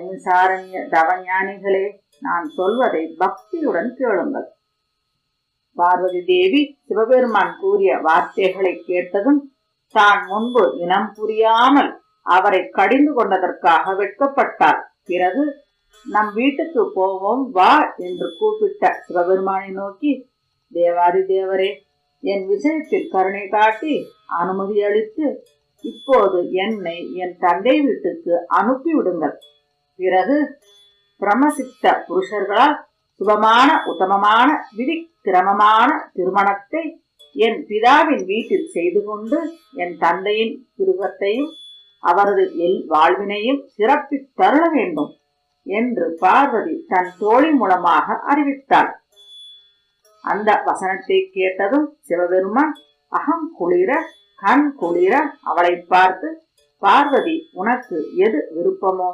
நைமிசாரண்ய தவஞானிகளே நான் சொல்வதை பக்தியுடன் கேளுங்கள். பார்வதி தேவி சிவபெருமான் கூறிய வார்த்தைகளை கேட்டதும் தான் முன்பு இனம் புரியாமல் அவரை கடிந்து கொண்டதற்காக வெட்கப்பட்டார் பிறகு நம் வீட்டுக்கு போவோம் வா என்று கூப்பிட்ட சிவபெருமானை நோக்கி தேவாதி தேவரே என் விஷயத்தில் கருணை காட்டி அனுமதி அளித்து இப்போது என்னை என் தந்தை வீட்டுக்கு அனுப்பிவிடுங்கள். பிறகு பிரமசித்த புருஷர்களால் சுபமான உத்தமமான விதி கிரமமான திருமணத்தை என் பிதாவின் வீட்டில் செய்து கொண்டு என் தந்தையின் திருகத்தையும் அவரது எல் வாழ்வினையும் சிறப்பித் தருள வேண்டும் என்று பார்வதி தன் தோழி மூலமாக அறிவித்தாள். அந்த வசனத்தை கேட்டதும் சிவபெருமான் அகம் குளிர கண் குளிர அவளை பார்த்து பார்வதி உனக்கு எது விருப்பமோ?